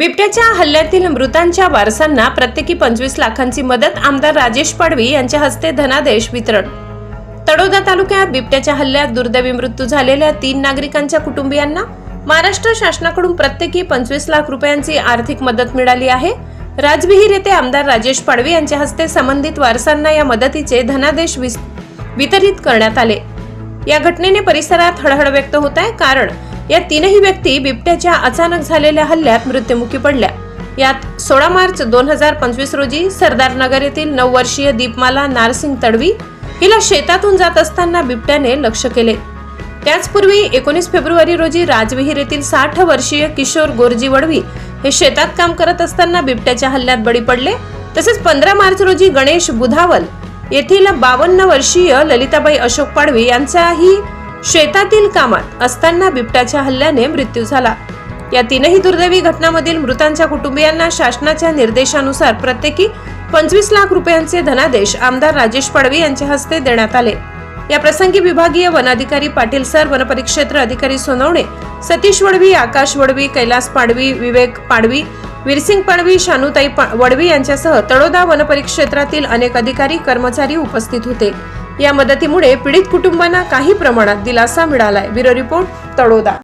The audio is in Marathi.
बिबट्याच्या हल्ल्यातील मृतांच्या वारसांना प्रत्येकी पंचवीस लाखांची मदत आमदार राजेश पाडवी यांच्या हस्ते धनादेश वितरण. तडोदा तालुक्यात बिबट्याच्या हल्ल्यात दुर्दैवी मृत्यू झालेल्या तीन नागरिकांच्या कुटुंबियांना महाराष्ट्र शासनाकडून प्रत्येकी पंचवीस लाख रुपयांची आर्थिक मदत मिळाली आहे. राजविहीर येथे आमदार राजेश पाडवी यांच्या हस्ते संबंधित वारसांना या मदतीचे धनादेश विस- वितरित करण्यात आले. या घटनेने परिसरात हळहळ व्यक्त होत आहे. कारण या तीनही व्यक्ती बिबट्याच्या अचानक झालेल्या हल्ल्यात मृत्युमुखी पडल्या. यात सोळा मार्च दोन हजार पंचवीस रोजी सरदार नगर येथील नऊ वर्षीय दीपमाला नारसिंग तडवी हिला शेतातून जात असताना बिबट्याने लक्ष केले. त्याचपूर्वी एकोणीस फेब्रुवारी रोजी राजविहीर येथील साठ वर्षीय किशोर गोरजी वडवी हे शेतात काम करत असताना बिबट्याच्या हल्ल्यात बळी पडले. तसेच पंधरा मार्च रोजी गणेश बुधावल येथील बावन्न वर्षीय ललिताबाई अशोक पाडवी यांचाही शेतातील कामात असताना बिबट्याच्या हल्ल्याने मृत्यू झाला. या तीनही दुर्दैवी घटनांमधील मृतांच्या कुटुंबियांना शासनाच्या निर्देशानुसार प्रत्येकी पंचवीस लाख रुपयांचे धनादेश आमदार राजेश पाडवी यांच्या हस्ते देण्यात आले. या प्रसंगी विभागीय वनाधिकारी पाटील सर वनपरिक्षेत्र अधिकारी सोनवणे सतीश वडवी आकाश वडवी कैलास पाडवी विवेक पाडवी वीरसिंग पाडवी शानुताई पा- वडवी यांच्यासह तळोदा वनपरिक्षेत्रातील अनेक अधिकारी कर्मचारी उपस्थित होते. या मदतीमुळे पीडित कुटुंबांना काही प्रमाणात दिलासा मिळालाय. Bureau report Taloda.